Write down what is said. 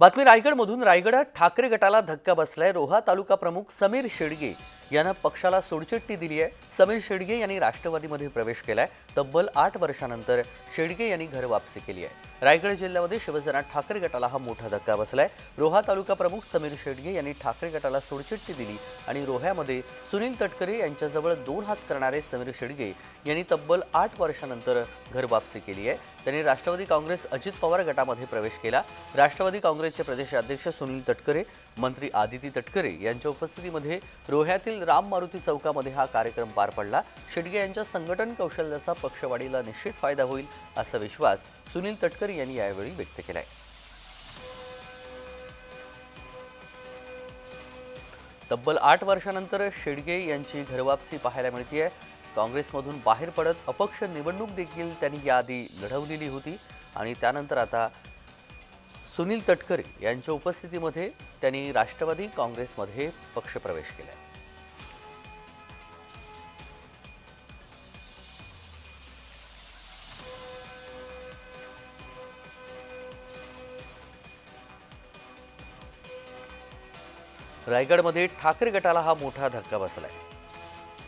बातमी रायगडमधून. रायगडात ठाकरे गटाला धक्का बसलाय. रोहा तालुका प्रमुख समीर शेडगे यानं पक्षाला सोडचिट्टी दिली आहे. समीर शेडगे यांनी राष्ट्रवादीमध्ये प्रवेश केलाय. तब्बल आठ वर्षानंतर शेडगे यांनी घर वापसी केली आहे. रायगड जिल्ह्यामध्ये शिवसेना ठाकरे गटाला हा मोठा धक्का बसलाय. रोहा तालुका प्रमुख समीर शेडगे यांनी ठाकरे गटाला सोडचिट्टी दिली आणि रोह्यामध्ये सुनील तटकरे यांच्याजवळ दोन हात करणारे समीर शेडगे यांनी तब्बल आठ वर्षानंतर घर वापसी केली आहे. त्यांनी राष्ट्रवादी काँग्रेस अजित पवार गटामध्ये प्रवेश केला. राष्ट्रवादी काँग्रेसचे प्रदेशाध्यक्ष सुनील तटकरे मंत्री आदिती तटकरे यांच्या उपस्थितीमध्ये रोह्यातील राम मारुती चौकामध्ये हा कार्यक्रम पार पडला. शेडगे यांच्या संघटन कौशल्याचा पक्षवाढीला निश्चित फायदा होईल असा विश्वास सुनील तटकरे यांनी यावेळी व्यक्त केला आहे तब्बल आठ वर्षानंतर शेडगे यांची घरवापसी पाहायला मिळते आहे काँग्रेसमधून बाहेर पडत अपक्ष निवडणूक देखील त्यांनी याआधी लढवलेली होती आणि त्यानंतर आता सुनील तटकरे यांच्या उपस्थितीमध्ये त्यांनी राष्ट्रवादी काँग्रेसमध्ये पक्षप्रवेश केला रायगडमध्ये ठाकरे गटाला हा मोठा धक्का बसलाय.